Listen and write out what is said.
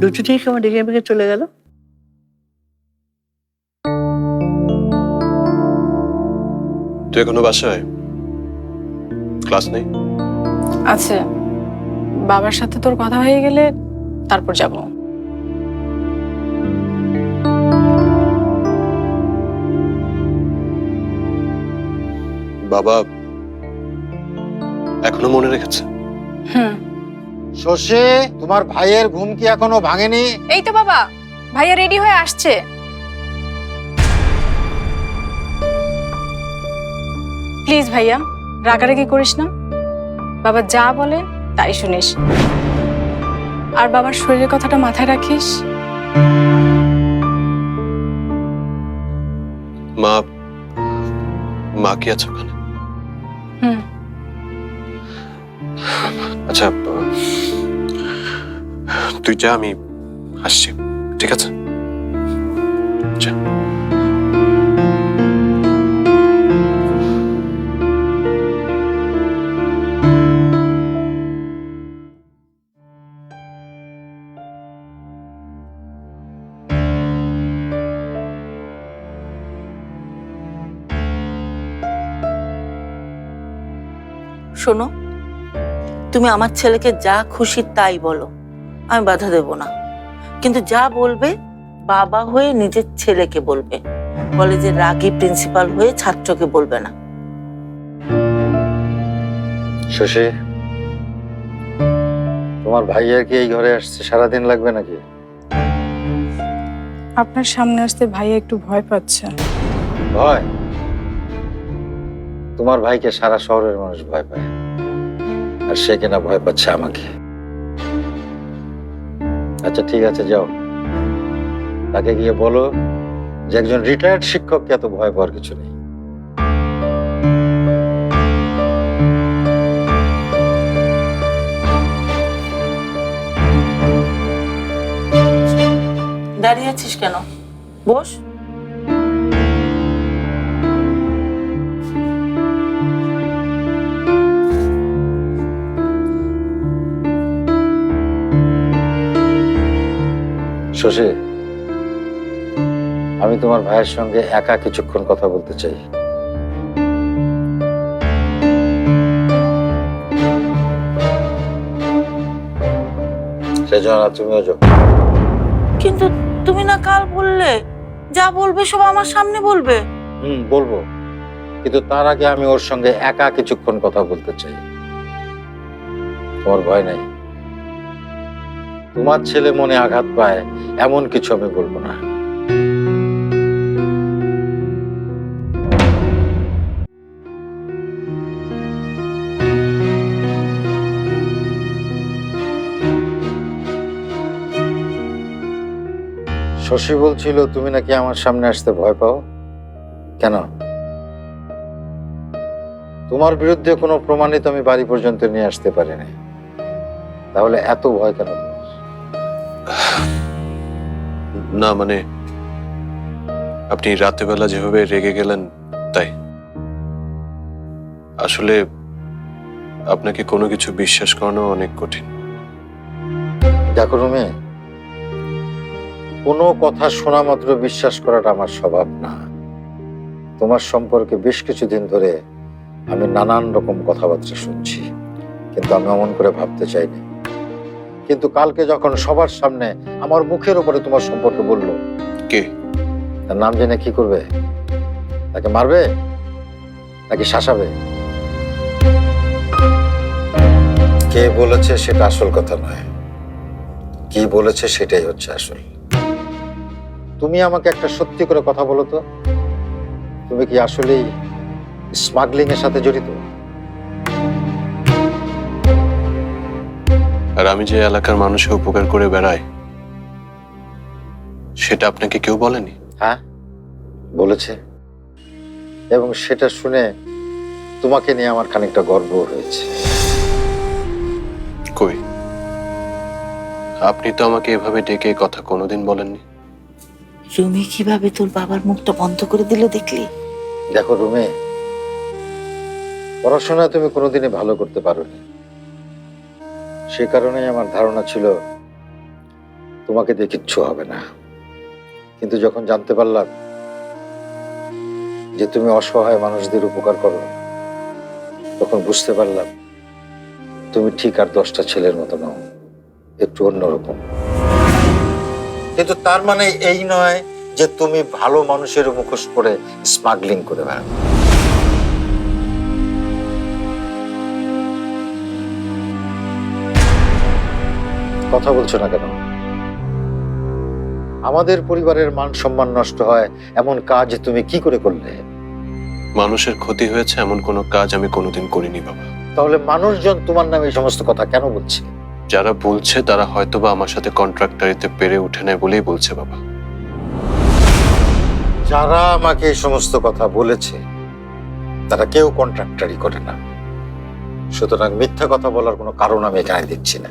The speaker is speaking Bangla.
দুটোতেই কেমন ডেকে মেকে চলে গেল। তুই এখনও বাসায়? ক্লাস নেই? আছে। বাবার সাথে তোর কথা হয়ে গেলে তারপর যাব। বাবা এখনও মনে রেখেছে? হুম। শশী তোমার ভাইয়ের ঘুম কি এখনও ভাঙেনি? এই তো বাবা ভাইয়া রেডি হয়ে আসছে। প্লিজ ভাইয়া রাগারাগি করিস না। বাবা যা বলে তাই শুনিস। আর বাবার শরীরের কথাটা মাথায় রাখিস। মা মা কি আছে ওখানে? হুম। আচ্ছা তুই যা আমি আসছি ঠিক আছে? শোনো তুমি আমার ছেলেকে যা খুশি তাই বলো। আমি বাধা দেব না। কিন্তু যা বলবে বাবা হয়ে নিজের ছেলেকে বলবে। কলেজের রাগী প্রিন্সিপাল হয়ে ছাত্রকে বলবে না। শশী তোমার ভাইয়ের কি এই ঘরে আসছে সারাদিন লাগবে নাকি? আপনার সামনে আসতে ভাইয়া একটু ভয় পাচ্ছে। ভয়? তোমার ভাইকে সারা শহরের মানুষ ভয় পায়। আর সে কিনা ভয় পাচ্ছে আমাকে। আচ্ছা ঠিক আছে, যাও। তাকে গিয়ে বলো যে একজন রিটায়ার্ড শিক্ষককে এত ভয় পাওয়ার কিছু নেই। দাঁড়িয়ে আছিস কেন? বস। শশী আমি তোমার ভাইয়ের সঙ্গে একা কিছুক্ষণ কথা বলতে চাই। সেজন্য তুমিও যাও। কিন্তু তুমি না কাল বললে যা বলবে সব আমার সামনে বলবে। হুম বলব। কিন্তু তার আগে আমি ওর সঙ্গে একা কিছুক্ষণ কথা বলতে চাই। তোমার ভয় নাই। তোমার ছেলে মনে আঘাত পায়, এমন কিছু আমি বলব না। শশী বলছিল, তুমি নাকি আমার সামনে আসতে ভয় পাও? কেন? তোমার বিরুদ্ধে কোনো প্রমাণিত আমি বাড়ি পর্যন্ত নিয়ে আসতে পারিনি। তাহলে এত ভয় কেন? না মানে আপনি রাতেবেলা যেভাবে রেগে গেলেন, তাই। আসলে আপনাকে কোনো কিছু বিশ্বাস করানো অনেক কঠিন। দেখো রুমে, কোনো কথা শোনা মাত্র বিশ্বাস করাটা আমার স্বভাব না। তোমার সম্পর্কে বেশ কিছুদিন ধরে আমি নানান রকম কথাবার্তা শুনছি, কিন্তু আমি অমন করে ভাবতে চাইনি। কিন্তু কালকে যখন সবার সামনে আমার মুখের উপরে তোমার সম্পর্কে বলল কে? তার নাম জেনে কি করবে? তাকে মারবে? নাকি শাসাবে? কে বলেছে সেটা আসল কথা নয়। কি বলেছে সেটাই হচ্ছে আসল। তুমি আমাকে একটা সত্যি করে কথা বলো তো। তুমি কি আসলেই স্মাগলিং এর সাথে জড়িত? আর আমি যে এলাকার মানুষকে উপকার করে বেড়াই সেটা আপনাকে কেউ বলেনি? হ্যাঁ বলেছে। এবং সেটা শুনে তোমাকে নিয়ে আমার খানিকটা গর্ব হয়েছে। কই? আপনি তো আমাকে এভাবে ডেকে কথা কোনোদিন বলেননি। রুমি কীভাবে তোর বাবার মুখটা বন্ধ করে দিল দেখলি? দেখো রুমে পড়াশোনা তুমি কোনোদিনই ভালো করতে পারোনি। সে কারণেই আমার ধারণা ছিল, তোমাকে দিয়ে কিচ্ছু হবে না। কিন্তু যখন জানতে পারলাম যে তুমি অসহায় মানুষদের উপকার করো, তখন বুঝতে পারলাম তুমি ঠিক আর দশটা ছেলের মতো নও, একটু অন্যরকম। কিন্তু তার মানে এই নয় যে তুমি ভালো মানুষের মুখোশ পরে স্মাগলিং করে বেড়াও কথা বলছো না কেন? আমাদের পরিবারের মান সম্মান নষ্ট হয় এমন কাজ তুমি কি করে করলে? মানুষের ক্ষতি হয়েছে এমন কোনো কাজ আমি কোনোদিন করিনি বাবা। তাহলে মানুষজন তোমার নামে এই সমস্ত কথা কেন বলছে? যারা বলছে তারা হয়তোবা আমার সাথে কন্ট্রাক্টারিতে পেরে উঠে নেয় বলেই বলছে বাবা। যারা আমাকে এই সমস্ত কথা বলেছে তারা কেউ কন্ট্রাক্টারি করে না। সুতরাং মিথ্যা কথা বলার কোনো কারণ আমি এখানে দিচ্ছি না।